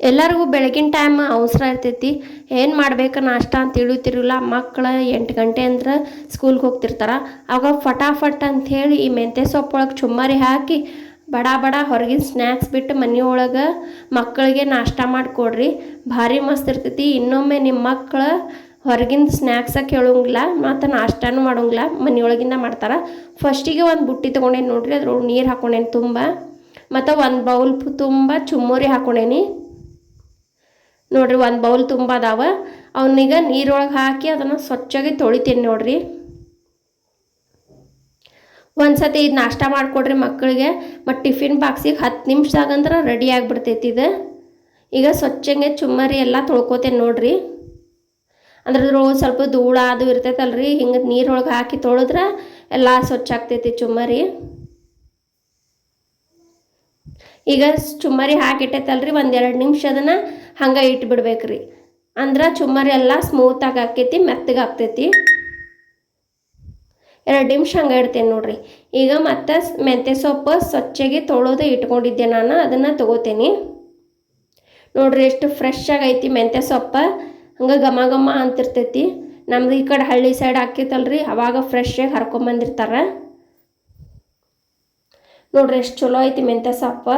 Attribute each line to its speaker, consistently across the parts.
Speaker 1: ಎಲ್ಲರಿಗೂ ಬೆಳಗಿನ ಟೈಮ್ ಅವಸರ ಇರ್ತೈತಿ. ಏನು ಮಾಡ್ಬೇಕು ನಾಷ್ಟ ಅಂತ ತಿಳಿತಿರಲಿಲ್ಲ. ಮಕ್ಕಳು ಎಂಟು ಗಂಟೆ ಅಂದ್ರೆ ಸ್ಕೂಲ್ಗೆ ಹೋಗ್ತಿರ್ತಾರೆ. ಆಗ ಫಟಾಫಟ್ ಅಂಥೇಳಿ ಈ ಮೆಂತ್ಯ ಸೊಪ್ಪೊಳಗೆ ಚುಮ್ಮರಿ ಹಾಕಿ ಬಡ ಬಡ ಹೊರಗಿನ ಸ್ನ್ಯಾಕ್ಸ್ ಬಿಟ್ಟು ಮನೆಯೊಳಗೆ ಮಕ್ಕಳಿಗೆ ನಾಷ್ಟ ಮಾಡಿಕೊಡ್ರಿ ಭಾರಿ ಮಸ್ತ್ ಇರ್ತೈತಿ. ಇನ್ನೊಮ್ಮೆ ನಿಮ್ಮ ಮಕ್ಕಳು ಹೊರಗಿನ ಸ್ನ್ಯಾಕ್ಸ ಕೇಳೋಂಗಿಲ್ಲ ಮತ್ತು ನಾಷ್ಟನೂ ಮಾಡೋಂಗಿಲ್ಲ. ಮನೆಯೊಳಗಿಂದ ಮಾಡ್ತಾರೆ. ಫಸ್ಟಿಗೆ ಒಂದು ಬುಟ್ಟಿ ತೊಗೊಂಡೇನಿ ನೋಡ್ರಿ. ಅದ್ರೊಳಗೆ ನೀರು ಹಾಕೊಂಡೇನಿ ತುಂಬ. ಮತ್ತು ಒಂದು ಬೌಲ್ ತುಂಬ ಚುಮ್ಮರಿ ಹಾಕೊಂಡೇನಿ. ನೋಡ್ರಿ ಒಂದು ಬೌಲ್ ತುಂಬ ಅದಾವ. ಅವನ್ನೀಗ ನೀರೊಳಗೆ ಹಾಕಿ ಅದನ್ನು ಸ್ವಚ್ಛಾಗಿ ತೊಳಿತೀನಿ ನೋಡ್ರಿ. ಒಂದು ಸತಿ ಇದು ನಾಷ್ಟ ಮಾಡಿಕೊಡ್ರಿ ಮಕ್ಕಳಿಗೆ ಮತ್ತು ಟಿಫಿನ್ ಬಾಕ್ಸಿಗೆ ಹತ್ತು ನಿಮಿಷದಾಗಂದ್ರೆ ರೆಡಿ ಆಗಿಬಿಡ್ತೈತಿ ಇದು. ಈಗ ಸ್ವಚ್ಛಂಗೆ ಚುಮ್ಮರಿ ಎಲ್ಲ ತೊಳ್ಕೊತೇನೆ ನೋಡ್ರಿ. ಅಂದ್ರೆ ಅದ್ರೊಳಗೆ ಸ್ವಲ್ಪ ಧೂಳ ಅದು ಇರ್ತೈತಲ್ರಿ. ಹಿಂಗೆ ನೀರೊಳಗೆ ಹಾಕಿ ತೊಳೆದ್ರೆ ಎಲ್ಲ ಸ್ವಚ್ಛ ಆಗ್ತೈತಿ ಚುಮ್ಮರಿ. ಈಗ ಚುಮ್ಮರಿ ಹಾಕಿಟ್ಟೈತಲ್ರಿ, ಒಂದೆರಡು ನಿಮಿಷ ಅದನ್ನು ಹಂಗೆ ಇಟ್ಬಿಡ್ಬೇಕ್ರಿ. ಅಂದ್ರೆ ಚುಮ್ಮರಿ ಎಲ್ಲ ಸ್ಮೂತಾಗಿ ಆಕೈತಿ ಮೆತ್ತಗೆ ಆಗ್ತೈತಿ. ಎರಡು ನಿಮಿಷ ಹಂಗೆ ಇಡ್ತೇನೆ ನೋಡ್ರಿ. ಈಗ ಮತ್ತೆ ಮೆಂತ್ಯ ಸೊಪ್ಪು ಸ್ವಚ್ಛಗೆ ತೊಳೋದು ಇಟ್ಕೊಂಡಿದ್ದೆ ನಾನು, ಅದನ್ನು ತೊಗೋತೀನಿ. ನೋಡ್ರಿ ಎಷ್ಟು ಫ್ರೆಶ್ ಆಗೈತಿ ಮೆಂತ್ಯ ಸೊಪ್ಪು. ಹಂಗೆ ಘಮ ಘಮ ಅಂತಿರ್ತೈತಿ. ನಮ್ದು ಈ ಕಡೆ ಹಳ್ಳಿ ಸೈಡ್ ಹಾಕೈತಲ್ರಿ ಅವಾಗ ಫ್ರೆಶ್ಶಾಗಿ ಹರ್ಕೊಂಬಂದಿರ್ತಾರೆ ನೋಡ್ರಿ ಎಷ್ಟು ಚಲೋ ಐತಿ ಮೆಂತ್ಯ ಸೊಪ್ಪು.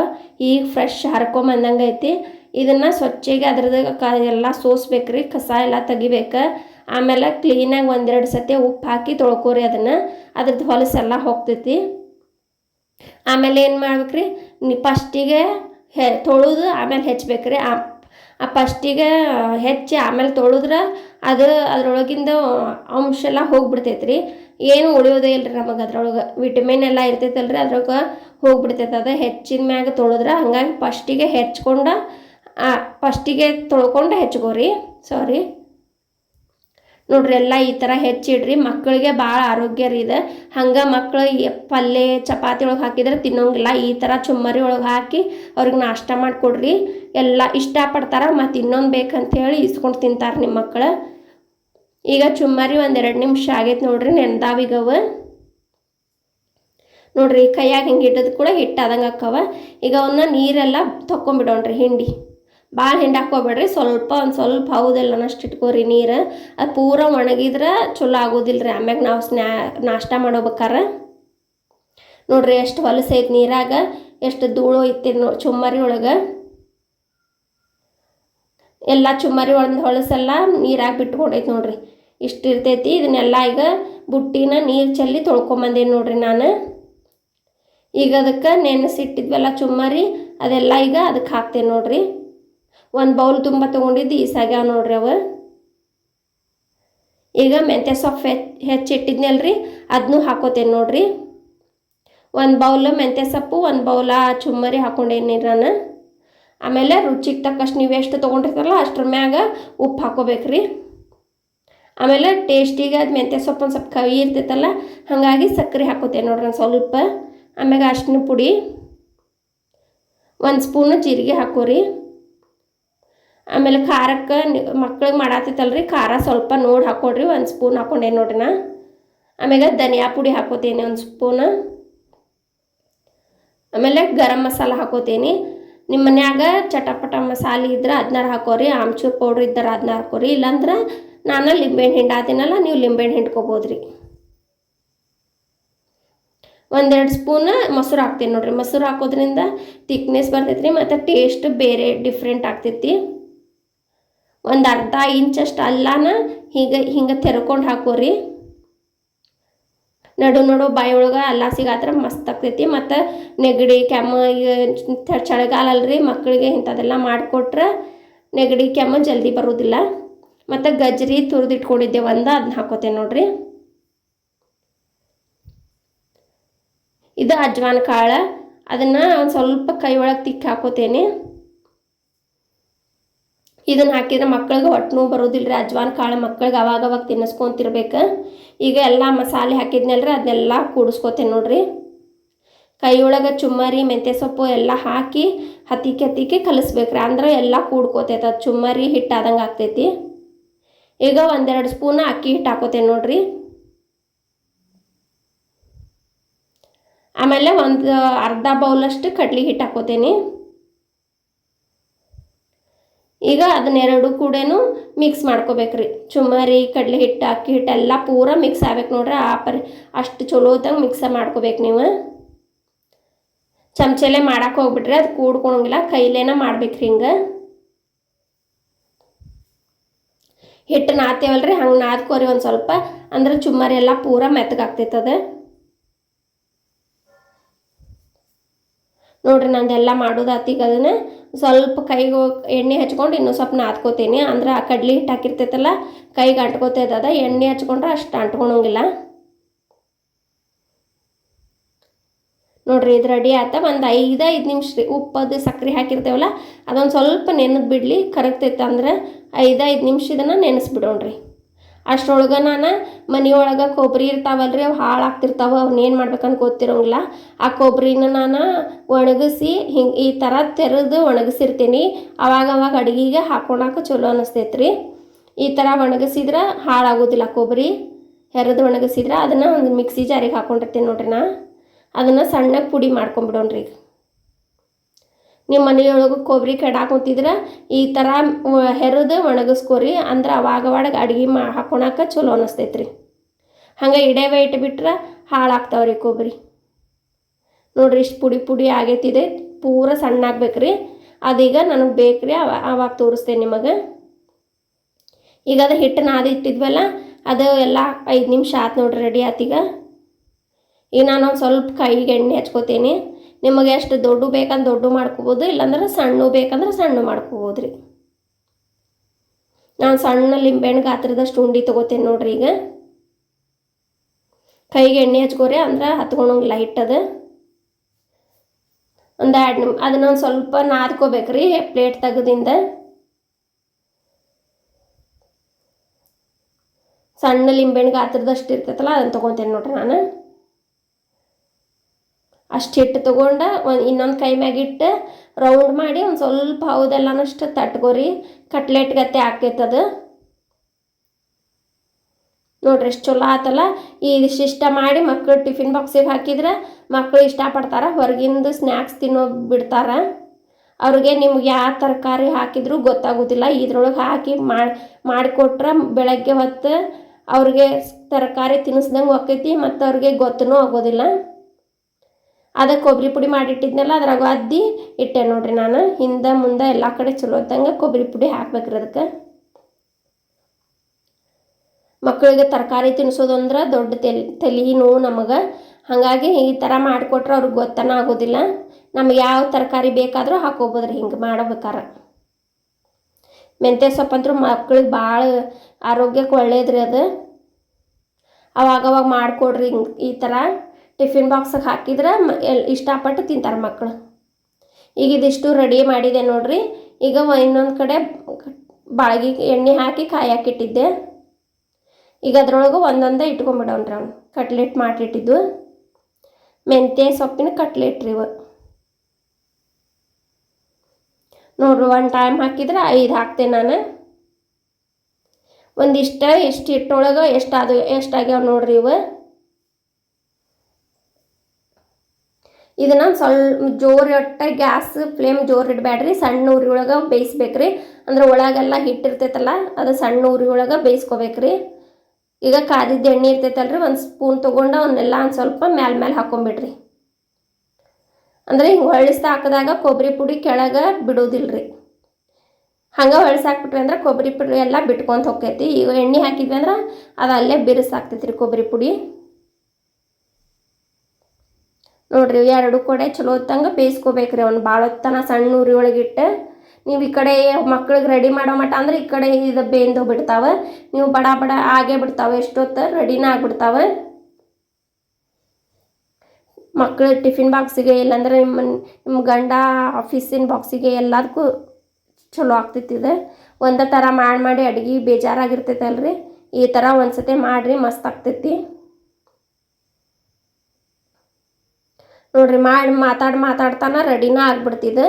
Speaker 1: ಈಗ ಫ್ರೆಶ್ ಹರ್ಕೊಂಬಂದಂಗೆ ಐತಿ. ಇದನ್ನು ಸ್ವಚ್ಛಗೆ ಅದ್ರದಾಗ ಕ ಎಲ್ಲ ಸೋಸ್ಬೇಕ್ರಿ, ಕಸ ಎಲ್ಲ ತೆಗಿಬೇಕು. ಆಮೇಲೆ ಕ್ಲೀನಾಗಿ ಒಂದೆರಡು ಸತಿ ಉಪ್ಪು ಹಾಕಿ ತೊಳ್ಕೊರಿ ಅದನ್ನು. ಅದ್ರದ್ದು ಹೊಲಸೆಲ್ಲ ಹೋಗ್ತೈತಿ. ಆಮೇಲೆ ಏನು ಮಾಡ್ಬೇಕ್ರಿ? ನಿ ಫಸ್ಟಿಗೆ ಹೆ ತೊಳೆದು, ಆಮೇಲೆ ಹೆಚ್ಚಬೇಕ್ರಿ. ಆ ಆ ಫಸ್ಟಿಗೆ ಹೆಚ್ಚಿ ಆಮೇಲೆ ತೊಳೆದ್ರೆ ಅದು ಅದ್ರೊಳಗಿಂದ ಅಂಶ ಎಲ್ಲ ಹೋಗ್ಬಿಡ್ತೈತೆ ರೀ ಏನು ಉಳಿಯೋದೇ ಇಲ್ಲ ರೀ ನಮಗೆ ಅದ್ರೊಳಗೆ. ವಿಟಮಿನ್ ಎಲ್ಲ ಇರ್ತೈತಲ್ರಿ, ಅದ್ರೊಳಗೆ ಹೋಗ್ಬಿಡ್ತೈತೆ. ಅದು ಹೆಚ್ಚಿನ ಮ್ಯಾಗ ತೊಳೆದ್ರೆ ಹಂಗಾಗಿ ಫಸ್ಟಿಗೆ ಹೆಚ್ಕೊಂಡು ಫಸ್ಟಿಗೆ ತೊಳ್ಕೊಂಡು ಹೆಚ್ಕೋರಿ ಸಾರಿ ನೋಡ್ರಿ ಎಲ್ಲ ಈ ಥರ ಹೆಚ್ಚಿಡ್ರಿ. ಮಕ್ಕಳಿಗೆ ಭಾಳ ಆರೋಗ್ಯ ರೀ ಇದು. ಹಂಗೆ ಮಕ್ಕಳು ಪಲ್ಯ ಚಪಾತಿ ಒಳಗೆ ಹಾಕಿದ್ರೆ ತಿನ್ನೋಂಗಿಲ್ಲ. ಈ ಥರ ಚುಮ್ಮರಿ ಒಳಗೆ ಹಾಕಿ ಅವ್ರಿಗೆ ನಾಷ್ಟ ಮಾಡಿಕೊಡ್ರಿ. ಎಲ್ಲ ಇಷ್ಟಪಡ್ತಾರೆ ಮತ್ತು ಇನ್ನೊಂದು ಬೇಕಂತ ಹೇಳಿ ಇಸ್ಕೊಂಡು ತಿಂತಾರೆ ನಿಮ್ಮ ಮಕ್ಕಳು ಈಗ ಚುಮ್ಮರಿ ಒಂದೆರಡು ನಿಮಿಷ ಆಗೈತೆ ನೋಡ್ರಿ, ನೆನ್ದಾವಿಗವ. ನೋಡ್ರಿ, ಕೈಯಾಗ ಹಿಂಗೆ ಹಿಡಿದು ಕೂಡ ಹಿಟ್ಟಾದಂಗೆ ಅಕ್ಕವ. ಈಗ ಅವನ್ನ ನೀರೆಲ್ಲ ತೊಗೊಂಬಿಡೋಣ್ರಿ ಹಿಂಡಿ. ಭಾಳ ಹಿಂಡಿ ಹಾಕೋಬೇಡ್ರಿ ಸ್ವಲ್ಪ ಒಂದು ಸ್ವಲ್ಪ ಹೌದಿಲ್ಲ ಅನ್ನಷ್ಟು ಇಟ್ಕೋರಿ ನೀರು. ಅದು ಪೂರ ಒಣಗಿದ್ರೆ ಚಲೋ ಆಗೋದಿಲ್ಲ ರೀ ಆಮ್ಯಾಗ ನಾವು ಸ್ನ್ಯಾ ನಾಷ್ಟ ಮಾಡೋಬೇಕಾರೆ. ನೋಡ್ರಿ, ಎಷ್ಟು ಹೊಲಸು ಐತೆ ನೀರಾಗ, ಎಷ್ಟು ಧೂಳು ಐತಿ ನೋ, ಚುಮ್ಮರಿ ಒಳಗೆ. ಎಲ್ಲ ಚುಮ್ಮರಿ ಒಳಗೆ ಹೊಳಸೆಲ್ಲ ನೀರಾಗ ಬಿಟ್ಕೊಂಡೈತಿ ನೋಡ್ರಿ. ಇಷ್ಟು ಇರ್ತೈತಿ. ಇದನ್ನೆಲ್ಲ ಈಗ ಬುಟ್ಟಿನ ನೀರು ಚೆಲ್ಲಿ ತೊಳ್ಕೊಂಬಂದೇನು ನೋಡ್ರಿ ನಾನು. ಈಗ ಅದಕ್ಕೆ ನೆನೆಸಿಟ್ಟಿದ್ವೆಲ್ಲ ಚುಮ್ಮರಿ, ಅದೆಲ್ಲ ಈಗ ಅದಕ್ಕೆ ಹಾಕ್ತೇನೆ ನೋಡ್ರಿ. ಒಂದು ಬೌಲ್ ತುಂಬ ತೊಗೊಂಡಿದ್ದು ಈಸಾಗ್ಯಾವ ನೋಡ್ರಿ ಅವ. ಈಗ ಮೆಂತ್ಯ ಸೊಪ್ಪು ಹೆಚ್ಚು ಹೆಚ್ಚಿಟ್ಟಿದ್ನಲ್ರಿ ಅದನ್ನೂ ಹಾಕೋತೇನೆ ನೋಡ್ರಿ. ಒಂದು ಬೌಲ್ ಮೆಂತ್ಯ ಸೊಪ್ಪು, ಒಂದು ಬೌಲ ಚುಮ್ಮರಿ ಹಾಕೊಂಡೇನಿ ನಾನು. ಆಮೇಲೆ ರುಚಿಗೆ ತಕ್ಕಷ್ಟು ನೀವು ಎಷ್ಟು ತೊಗೊಂಡಿರ್ತಾರಲ್ಲ ಅಷ್ಟರ ಮ್ಯಾಗ ಉಪ್ಪು ಹಾಕೋಬೇಕ್ರಿ. ಆಮೇಲೆ ಟೇಸ್ಟಿಗೆ ಅದು ಮೆಂತ್ಯ ಸೊಪ್ಪು ಒಂದು ಸ್ವಲ್ಪ ಕವಿ ಇರ್ತೈತಲ್ಲ, ಹಾಗಾಗಿ ಸಕ್ಕರೆ ಹಾಕೋತೇನೆ ನೋಡ್ರಿ ಒಂದು ಸ್ವಲ್ಪ. ಆಮ್ಯಾಗ ಅಷ್ಟಿನ ಪುಡಿ, ಒಂದು ಸ್ಪೂನು ಜೀರಿಗೆ ಹಾಕೋರಿ. ಆಮೇಲೆ ಖಾರಕ್ಕೆ ಮಕ್ಳಿಗೆ ಮಾಡಾತಿತ್ತಲ್ರಿ, ಖಾರ ಸ್ವಲ್ಪ ನೋಡಿ ಹಾಕ್ಕೊಡ್ರಿ ಒಂದು ಸ್ಪೂನ್ ಹಾಕೊಂಡೆ ನೋಡ್ರಿ ನಾ. ಆಮೇಲೆ ಧನಿಯಾ ಪುಡಿ ಹಾಕೋತೇನೆ ಒಂದು ಸ್ಪೂನ್. ಆಮೇಲೆ ಗರಂ ಮಸಾಲ ಹಾಕೋತೀನಿ. ನಿಮ್ಮ ಮನ್ಯಾಗ ಚಟಪಟ ಮಸಾಲೆ ಇದ್ರೆ ಅದನ್ನ ಹಾಕೋರಿ, ಆಮ್ಚೂರ್ ಪೌಡ್ರ್ ಇದ್ದಾರೆ ಅದನ್ನ ಹಾಕೋರಿ, ಇಲ್ಲಾಂದ್ರೆ ನಾನು ಲಿಂಬೆಹಣ್ಣು ಹಿಂಡು ಆದಿನಲ್ಲ ನೀವು ಲಿಂಬೆಹಣ್ಣು ಹಿಂಡ್ಕೋಬೋದ್ರಿ. ಒಂದೆರಡು ಸ್ಪೂನ್ ಮೊಸರು ಹಾಕ್ತೀನಿ ನೋಡ್ರಿ. ಮೊಸರು ಹಾಕೋದ್ರಿಂದ ತಿಕ್ನೆಸ್ ಬರ್ತೈತ್ರಿ, ಮತ್ತು ಟೇಸ್ಟ್ ಬೇರೆ ಡಿಫ್ರೆಂಟ್ ಆಗ್ತೈತಿ. ಒಂದು ಅರ್ಧ ಇಂಚಷ್ಟು ಅಲ್ಲಾನ ಹೀಗೆ ಹಿಂಗೆ ತೆರ್ಕೊಂಡು ಹಾಕೋರಿ. ನಡು ನಡು ಬಾಯಿ ಒಳಗೆ ಅಲ್ಲ ಸಿಗಾತ್ರ ಮಸ್ತ್ ಆಗ್ತೈತಿ. ಮತ್ತು ನೆಗಡಿ, ಕೆಮ್ಮ ಚಳಿಗಾಲ ಅಲ್ರಿ ಮಕ್ಕಳಿಗೆ ಇಂಥದ್ದೆಲ್ಲ ಮಾಡಿಕೊಟ್ರೆ ನೆಗಡಿ, ಕೆಮ್ಮ ಜಲ್ದಿ ಬರೋದಿಲ್ಲ. ಮತ್ತು ಗಜ್ರಿ ತುರಿದಿಟ್ಕೊಂಡಿದ್ದೆ, ಒಂದು ಅದನ್ನ ಹಾಕೋತೇನೆ ನೋಡ್ರಿ. ಇದು ಅಜ್ವಾನ್ ಕಾಳು. ಅದನ್ನು ಒಂದು ಸ್ವಲ್ಪ ಕೈ ಒಳಗೆ ತಿಕ್ಕಿ ಹಾಕೋತೇನೆ. ಇದನ್ನು ಹಾಕಿದ್ರೆ ಮಕ್ಳಿಗೆ ಹೊಟ್ಟೆ ನೋವು ಬರೋದಿಲ್ಲ ರೀ ಅಜ್ವಾನ್ ಕಾಳು. ಮಕ್ಳಿಗೆ ಅವಾಗ ಅವಾಗ ತಿನ್ನಿಸ್ಕೊಂತಿರ್ಬೇಕು. ಈಗ ಎಲ್ಲ ಮಸಾಲೆ ಹಾಕಿದ್ನಲ್ರಿ, ಅದನ್ನೆಲ್ಲ ಕೂಡಿಸ್ಕೋತೇನೆ ನೋಡ್ರಿ. ಕೈ ಒಳಗೆ ಚುಮ್ಮರಿ, ಮೆಂತ್ಯ ಸೊಪ್ಪು ಎಲ್ಲ ಹಾಕಿ ಹತ್ತಿಕ್ಕೆ ಹತ್ತಿಕ್ಕೆ ಕಲಿಸ್ಬೇಕ್ರಿ. ಅಂದ್ರೆ ಎಲ್ಲ ಕೂಡ್ಕೋತೈತೆ, ಅದು ಚುಮ್ಮರಿ ಹಿಟ್ಟು ಆದಂಗೆ ಆಗ್ತೈತಿ. ಈಗ ಒಂದೆರಡು ಸ್ಪೂನ್ ಅಕ್ಕಿ ಹಿಟ್ಟು ಹಾಕೋತೇನೆ ನೋಡ್ರಿ. ಆಮೇಲೆ ಒಂದು ಅರ್ಧ ಬೌಲಷ್ಟು ಕಡ್ಲಿ ಹಿಟ್ಟು ಹಾಕೋತೇನೆ. ಈಗ ಅದನ್ನೆರಡು ಕೂಡ ಮಿಕ್ಸ್ ಮಾಡ್ಕೋಬೇಕ್ರಿ. ಚುಮರಿ ಕಡಲೆ ಹಿಟ್ಟು ಅಕ್ಕಿ ಹಿಟ್ಟು ಎಲ್ಲ ಪೂರ ಮಿಕ್ಸ್ ಆಗ್ಬೇಕು ನೋಡ್ರಿ. ಆ ಪರಿ, ಅಷ್ಟು ಚಲೋ ಮಿಕ್ಸ ಮಿಕ್ಸ್ ಮಾಡ್ಕೋಬೇಕು ನೀವು. ಚಮಚಲೆ ಮಾಡಕ್ಕೆ ಹೋಗ್ಬಿಟ್ರೆ ಅದು ಕೂಡ್ಕೊಳಂಗಿಲ್ಲ. ಕೈಲೇನ ಮಾಡ್ಬೇಕ್ರಿ ಹಿಂಗೆ. ಹಿಟ್ಟು ನಾತೇವಲ್ರಿ ಹಂಗೆ ನಾದ್ಕೋರಿ ಒಂದು ಸ್ವಲ್ಪ. ಅಂದ್ರೆ ಚುಮ್ಮರಿ ಎಲ್ಲ ಪೂರ ಮೆತ್ತಗಾಗ್ತೈತದ ನೋಡ್ರಿ ನಂದೆಲ್ಲ ಮಾಡೋದಾತಿಗೆ ಅದನ್ನ ಸ್ವಲ್ಪ ಕೈಗೆ ಎಣ್ಣೆ ಹಚ್ಕೊಂಡು ಇನ್ನೂ ಸ್ವಲ್ಪ ನಾದ್ಕೋತೀನಿ. ಅಂದ್ರೆ ಆ ಕಡ್ಲಿ ಹಿಟ್ಟು ಹಾಕಿರ್ತೈತಲ್ಲ, ಕೈಗೆ ಅಂಟ್ಕೋತೈತದ ಎಣ್ಣೆ ಹಚ್ಕೊಂಡ್ರೆ ಅಷ್ಟು ಅಂಟ್ಕೊಳಂಗಿಲ್ಲ. ನೋಡ್ರಿ ಇದು ರೆಡಿ ಆತ, ಒಂದು ಐದು ಐದು ನಿಮಿಷ ರೀ ಉಪ್ಪದು ಸಕ್ಕರೆ ಹಾಕಿರ್ತೇವಲ್ಲ, ಅದೊಂದು ಸ್ವಲ್ಪ ನೆನೆದು ಬಿಡಲಿ, ಕರಗ್ತೈತೆ ಅಂದ್ರೆ ಐದು ಐದು ನಿಮಿಷ ಇದನ್ನು ನೆನೆಸ್ಬಿಡೋಣ್ರಿ. ಅಷ್ಟರೊಳಗೆ ನಾನು ಮನೆಯೊಳಗೆ ಕೊಬ್ಬರಿ ಇರ್ತಾವಲ್ರಿ, ಅವು ಹಾಳಾಗ್ತಿರ್ತಾವೆ ಅವ್ನ ಏನು ಮಾಡ್ಬೇಕಂತ ಗೊತ್ತಿರೋಂಗಿಲ್ಲ. ಆ ಕೊಬ್ಬರಿನ ನಾನು ಒಣಗಿಸಿ ಹಿಂಗೆ ಈ ಥರ ತೆರೆದು ಒಣಗಿಸಿರ್ತೀನಿ. ಅವಾಗ ಅವಾಗ ಅಡುಗೆಗೆ ಹಾಕೊಳಕ್ಕೆ ಚಲೋ ಅನ್ನಿಸ್ತೈತೆ ರೀ ಈ ಥರ ಒಣಗಿಸಿದ್ರೆ ಹಾಳಾಗೋದಿಲ್ಲ ಕೊಬ್ಬರಿ ಹೆರೆದು ಒಣಗಿಸಿದ್ರೆ ಅದನ್ನು ಒಂದು ಮಿಕ್ಸಿ ಜಾರಿಗೆ ಹಾಕೊಂಡಿರ್ತೀನಿ ನೋಡ್ರಿ ನಾ. ಅದನ್ನು ಸಣ್ಣಗೆ ಪುಡಿ ಮಾಡ್ಕೊಂಬಿಡೋಣ್ರಿ ಈಗ. ನಿಮ್ಮ ಮನೆಯೊಳಗೆ ಕೊಬ್ಬರಿ ಕೆಡಾಕೊಂತಿದ್ರೆ ಈ ಥರ ಹೆರದು ಒಣಗಿಸ್ಕೋರಿ, ಅಂದ್ರೆ ಅವಾಗ ಅವಾಗ ಅಡುಗೆ ಮಾ ಹಾಕೊಳಕ್ಕೆ ಚಲೋ ಅನ್ನಿಸ್ತೈತೆ ರೀ ಹಂಗೆ ಇಡೇವೆ ಇಟ್ಬಿಟ್ರೆ ಹಾಳಾಗ್ತಾವ್ರಿ ಕೊಬ್ಬರಿ. ನೋಡ್ರಿ ಇಷ್ಟು ಪುಡಿ ಪುಡಿ ಆಗೈತಿದೆ, ಪೂರ ಸಣ್ಣ ಆಗ್ಬೇಕ್ರಿ ಅದೀಗ ನನಗೆ ಬೇಕ್ರಿ, ಅವ, ಅವಾಗ ತೋರಿಸ್ತೇನೆ ನಿಮಗೆ. ಈಗ ಅದು ಹಿಟ್ಟು ನಾದಿ ಇಟ್ಟಿದ್ವಲ್ಲ, ಅದು ಎಲ್ಲ ಐದು ನಿಮಿಷ ಆತು ನೋಡ್ರಿ ರೆಡಿ ಆತೀಗ ಈಗ. ನಾನು ಸ್ವಲ್ಪ ಕೈಗೆ ಎಣ್ಣೆ ಹಚ್ಕೋತೀನಿ. ನಿಮಗೆ ಎಷ್ಟು ದೊಡ್ಡ ಬೇಕಂದ್ರೆ ದೊಡ್ಡ ಮಾಡ್ಕೋಬೋದು, ಇಲ್ಲಾಂದ್ರೆ ಸಣ್ಣ ಬೇಕಂದ್ರೆ ಸಣ್ಣ ಮಾಡ್ಕೋಬೋದು ರೀ ನಾನು ಸಣ್ಣ ಲಿಂಬೆಹಣ್ಣು ಗಾತ್ರದಷ್ಟು ಉಂಡೆ ತೊಗೋತೇನೆ ನೋಡ್ರಿ ಈಗ. ಕೈಗೆ ಎಣ್ಣೆ ಹಚ್ಕೋರಿ, ಅಂದ್ರೆ ಹತ್ಕೊಳಂಗೆ ಲೈಟ್ ಅದ. ಒಂದು ಎರಡು ನಿಮ್, ಅದನ್ನ ಒಂದು ಸ್ವಲ್ಪ ನಾದ್ಕೋಬೇಕ್ರಿ ಪ್ಲೇಟ್ ತೆಗೆದಿಂದ. ಸಣ್ಣ ಲಿಂಬೆಹಣ್ಣು ಗಾತ್ರದಷ್ಟು ಇರ್ತೈತಲ್ಲ ಅದನ್ನು ತೊಗೊತೇನೆ ನೋಡ್ರಿ ನಾನು. ಅಷ್ಟು ಹಿಟ್ಟು ತೊಗೊಂಡು ಒಂದು ಇನ್ನೊಂದು ಕೈ ಮ್ಯಾಗಿಟ್ಟು ರೌಂಡ್ ಮಾಡಿ ಒಂದು ಸ್ವಲ್ಪ ಹೌದೆಲ್ಲನಷ್ಟು ತಟ್ಕೋರಿ ಕಟ್ಲೆಟ್ ಗತ್ತೆ ಹಾಕೈತದು ನೋಡ್ರಿ ಎಷ್ಟು ಚಲೋ ಆತಲ್ಲ. ಇಷ್ಟ ಮಾಡಿ ಮಕ್ಕಳು ಟಿಫಿನ್ ಬಾಕ್ಸಿಗೆ ಹಾಕಿದ್ರೆ ಮಕ್ಕಳು ಇಷ್ಟಪಡ್ತಾರೆ ಹೊರಗಿಂದು ಸ್ನ್ಯಾಕ್ಸ್ ತಿನ್ನೋ ಬಿಡ್ತಾರೆ. ಅವ್ರಿಗೆ ನಿಮ್ಗೆ ಯಾವ ತರಕಾರಿ ಹಾಕಿದರೂ ಗೊತ್ತಾಗೋದಿಲ್ಲ. ಇದ್ರೊಳಗೆ ಹಾಕಿ ಮಾಡಿ ಮಾಡಿಕೊಟ್ರೆ ಬೆಳಗ್ಗೆ ಹೊತ್ತು ಅವ್ರಿಗೆ ತರಕಾರಿ ತಿನ್ನಿಸ್ದಂಗೆ ಹೋಕೈತಿ ಮತ್ತು ಅವ್ರಿಗೆ ಗೊತ್ತೂ ಆಗೋದಿಲ್ಲ. ಅದಕ್ಕೆ ಕೊಬ್ಬರಿ ಪುಡಿ ಮಾಡಿಟ್ಟಿದ್ನಲ್ಲ, ಅದ್ರಾಗ ಅದ್ದಿ ಇಟ್ಟೆ ನೋಡ್ರಿ ನಾನು. ಹಿಂದೆ ಮುಂದೆ ಎಲ್ಲ ಕಡೆ ಚಲೋ ಹೊತ್ತಂಗೆ ಕೊಬ್ಬರಿ ಪುಡಿ ಹಾಕ್ಬೇಕ್ರಿ ಅದಕ್ಕೆ. ಮಕ್ಕಳಿಗೆ ತರಕಾರಿ ತಿನ್ನಿಸೋದಂದ್ರೆ ದೊಡ್ಡ ತೆಲಿ, ತಲೆ ನೋವು ನಮಗೆ. ಹಾಗಾಗಿ ಈ ಥರ ಮಾಡಿಕೊಟ್ರೆ ಅವ್ರಿಗೆ ಗೊತ್ತನ ಆಗೋದಿಲ್ಲ. ನಮ್ಗೆ ಯಾವ ತರಕಾರಿ ಬೇಕಾದರೂ ಹಾಕೋಬೋದ್ರಿ, ಹಿಂಗೆ ಮಾಡ್ಬೇಕಾರೆ. ಮೆಂತ್ಯ ಸೊಪ್ಪು ಅಂತೂ ಮಕ್ಳಿಗೆ ಭಾಳ ಆರೋಗ್ಯಕ್ಕೆ ಒಳ್ಳೇದ್ರಿ ಅದು. ಅವಾಗವಾಗ ಮಾಡಿಕೊಡ್ರಿ ಹಿಂಗೆ ಈ ಥರ ಟಿಫಿನ್ ಬಾಕ್ಸಿಗೆ ಹಾಕಿದ್ರೆ ಎಲ್ ಇಷ್ಟಪಟ್ಟು ತಿಂತಾರೆ ಮಕ್ಕಳು ಈಗ ಇದಿಷ್ಟು ರೆಡಿ ಮಾಡಿದೆ ನೋಡ್ರಿ. ಈಗ ಇನ್ನೊಂದು ಕಡೆ ಬಾಳ್ಗಿ ಎಣ್ಣೆ ಹಾಕಿ ಕಾಯಾಕಿಟ್ಟಿದ್ದೆ ಈಗ ಅದ್ರೊಳಗೆ ಒಂದೊಂದೇ ಇಟ್ಕೊಂಬಿಡೋಣ್ರಿ ಅವ್ನು. ಕಟ್ಲೆಟ್ ಮಾಡಿಟ್ಟಿದ್ದು. ಮೆಂತ್ಯ ಸೊಪ್ಪಿನ ಕಟ್ಲೆಟ್ ರೀ ಇವು. ನೋಡ್ರಿ ಒಂದು ಟೈಮ್ ಹಾಕಿದ್ರೆ ಐದು ಹಾಕ್ತೆ ನಾನು. ಒಂದಿಷ್ಟ ಎಷ್ಟು ಹಿಟ್ಟೊಳಗೆ ಎಷ್ಟು ಅದು ಎಷ್ಟಾಗ್ಯಾವ ನೋಡ್ರಿ ಇವು. ಇದನ್ನು ಸ್ವಲ್ಪ ಜೋರು ಇಟ್ಟ ಗ್ಯಾಸ್ ಫ್ಲೇಮ್ ಜೋರು ಇಡಬೇಡ್ರಿ. ಸಣ್ಣ ಉರಿ ಒಳಗೆ ಬೇಯಿಸ್ಬೇಕ್ರಿ. ಅಂದ್ರೆ ಒಳಗೆಲ್ಲ ಹಿಟ್ಟಿರ್ತೈತಲ್ಲ ಅದು ಸಣ್ಣ ಉರಿ ಒಳಗೆ ಬೇಯಿಸ್ಕೋಬೇಕ್ರಿ. ಈಗ ಕಾದಿದ್ದ ಎಣ್ಣೆ ಇರ್ತೈತಲ್ರಿ, ಒಂದು ಸ್ಪೂನ್ ತೊಗೊಂಡು ಅವನ್ನೆಲ್ಲ ಒಂದು ಸ್ವಲ್ಪ ಮ್ಯಾಲ ಮ್ಯಾಲೆ ಹಾಕೊಂಬಿಡ್ರಿ. ಅಂದ್ರೆ ಹಿಂಗೆ ಹೊಳಿಸ್ತಾ ಹಾಕಿದಾಗ ಕೊಬ್ಬರಿ ಪುಡಿ ಕೆಳಗೆ ಬಿಡೋದಿಲ್ಲ ರೀ ಹಂಗೆ ಹೊಳ್ಸಾಕ್ಬಿಟ್ವಿ ಅಂದ್ರೆ ಕೊಬ್ಬರಿ ಪುಡಿ ಎಲ್ಲ ಬಿಟ್ಕೊಂತ ಹೋಗ್ತೈತಿ. ಈಗ ಎಣ್ಣೆ ಹಾಕಿದ್ವಿ ಅಂದ್ರೆ ಅದು ಅಲ್ಲೇ ಬಿರುಸಾಗ್ತೈತಿ ರೀ ಕೊಬ್ಬರಿ ಪುಡಿ. ನೋಡ್ರಿ, ಎರಡು ಕಡೆ ಚಲೋ ಹೊತ್ತಂಗೆ ಬೇಯಿಸ್ಕೋಬೇಕ್ರಿ ಅವ್ನು ಭಾಳ ಹೊತ್ತನ, ಸಣ್ಣ ಉರಿ ಒಳಗಿಟ್ಟು ನೀವು ಈ ಕಡೆ ಮಕ್ಳಿಗೆ ರೆಡಿ ಮಾಡೋ ಮಟ್ಟ ಅಂದ್ರೆ ಈ ಕಡೆ ಇದು ಬೇಂದು ಬಿಡ್ತಾವೆ. ನೀವು ಬಡ ಬಡ ಆಗೇ ಬಿಡ್ತಾವೆ, ಎಷ್ಟೊತ್ತು ರೆಡಿನ ಆಗ್ಬಿಡ್ತಾವೆ. ಮಕ್ಕಳ ಟಿಫಿನ್ ಬಾಕ್ಸಿಗೆ ಇಲ್ಲಾಂದ್ರೆ ನಿಮ್ಮ ನಿಮ್ಮ ಗಂಡ ಆಫೀಸಿನ ಬಾಕ್ಸಿಗೆ ಎಲ್ಲದಕ್ಕೂ ಚಲೋ ಆಗ್ತೈತಿ ಇದು. ಒಂದೇ ಥರ ಮಾಡಿ ಮಾಡಿ ಅಡ್ಗೆ ಬೇಜಾರಾಗಿರ್ತೈತಲ್ರಿ. ಈ ಥರ ಒಂದ್ಸತಿ ಮಾಡಿರಿ, ಮಸ್ತ್ ಆಗ್ತೈತಿ. ನೋಡ್ರಿ ಮಾಡಿ ಮಾತಾಡಿ ಮಾತಾಡ್ತಾನ ರೆಡಿನ ಆಗ್ಬಿಡ್ತಿದ್ದು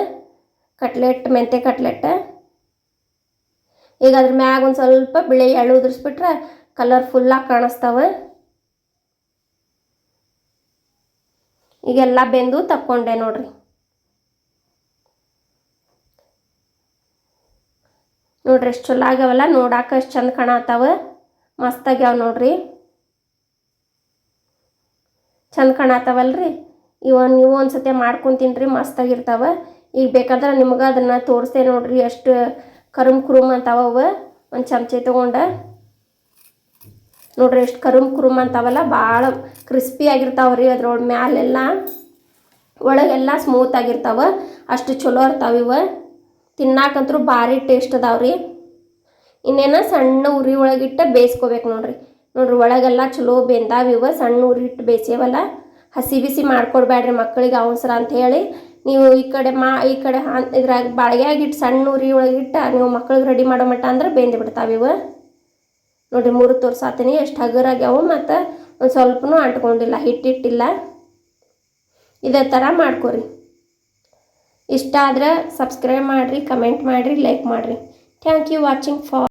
Speaker 1: ಕಟ್ಲೆಟ್, ಮೆಂತೆ ಕಟ್ಲೆಟ್. ಈಗ ಅದ್ರ ಮ್ಯಾಗ ಒಂದು ಸ್ವಲ್ಪ ಬಿಳಿ ಎಳ್ಳು ಉದುರಿಸ್ಬಿಟ್ರೆ ಕಲರ್ಫುಲ್ಲಾಗಿ ಕಾಣಿಸ್ತಾವೆ. ಈಗೆಲ್ಲ ಬೆಂದು ತಕ್ಕೊಂಡೆ ನೋಡ್ರಿ. ನೋಡ್ರಿ ಎಷ್ಟು ಚಲೋ ಆಗ್ಯಾವಲ್ಲ, ನೋಡಾಕ ಎಷ್ಟು ಚಂದ ಕಾಣತ್ತಾವ ಮಸ್ತ್ ಆಗ್ಯಾವ ನೋಡ್ರಿ. ಚಂದ ಕಾಣತ್ತಾವಲ್ರಿ ಇವ ನೀವು ಒಂದ್ಸತಿ ಮಾಡ್ಕೊಂಡು ರೀ ಮಸ್ತಾಗಿರ್ತಾವೆ. ಈಗ ಬೇಕಾದ್ರೆ ನಿಮ್ಗೆ ಅದನ್ನು ತೋರಿಸ್ತೇ ನೋಡ್ರಿ, ಎಷ್ಟು ಕರುಮ್ ಕುರುಮ್ ಅಂತಾವ ಅವ. ಒಂದು ಚಮಚೆ ತೊಗೊಂಡು. ನೋಡ್ರಿ ಎಷ್ಟು ಕರುಮ್ ಕುರುಮ್ ಅಂತಾವಲ್ಲ ಭಾಳ ಕ್ರಿಸ್ಪಿ ಆಗಿರ್ತಾವೆ ರೀ ಅದ್ರೊಳಗೆ ಮ್ಯಾಲೆಲ್ಲ. ಒಳಗೆಲ್ಲ ಸ್ಮೂತ್ ಆಗಿರ್ತಾವೆ. ಅಷ್ಟು ಚಲೋ ಇರ್ತಾವೆ ಇವ. ತಿನ್ನಾಕಂತರೂ ಭಾರಿ ಟೇಸ್ಟ್ ಅದಾವ್ರಿ. ಇನ್ನೇನು ಸಣ್ಣ ಉರಿ ಒಳಗಿಟ್ಟು ಬೇಯಿಸ್ಕೋಬೇಕು ನೋಡ್ರಿ. ನೋಡ್ರಿ ಒಳಗೆಲ್ಲ ಚಲೋ ಬೆಂದಾವ ಇವ, ಸಣ್ಣ ಉರಿ ಇಟ್ಟು ಬೇಯಿಸೇವಲ್ಲ. ಹಸಿ ಬಿಸಿ ಮಾಡ್ಕೊಡ್ಬೇಡ್ರಿ ಮಕ್ಕಳಿಗೆ ಅವಸರ ಅಂತ ಹೇಳಿ ನೀವು ಈ ಕಡೆ ಮಾ, ಈ ಕಡೆ ಹಾ- ಇದ್ರಾಗ ಬಾಳ್ಗ್ಯಾಗಿಟ್ಟು ಸಣ್ಣ ಉರಿ ಒಳಗಿಟ್ಟು ನೀವು ಮಕ್ಳಿಗೆ ರೆಡಿ ಮಾಡೋ ಮಟ್ಟ ಅಂದ್ರೆ ಬೆಂದು ಬಿಡ್ತಾವೆ ಇವು. ನೋಡಿರಿ ಮೂರು ತೋರ್ಸಾತೀನಿ, ಎಷ್ಟು ಹಗುರಾಗ್ಯಾವ ಮತ್ತು ಒಂದು ಸ್ವಲ್ಪನೂ ಅಂಟ್ಕೊಂಡಿಲ್ಲ, ಹಿಟ್ಟಿಟ್ಟಿಲ್ಲ. ಇದೇ ಥರ ಮಾಡ್ಕೊರಿ. ಇಷ್ಟ ಆದ್ರೆ ಸಬ್ಸ್ಕ್ರೈಬ್ ಮಾಡಿರಿ ಕಮೆಂಟ್ ಮಾಡಿರಿ ಲೈಕ್ ಮಾಡಿರಿ. Thank you watching for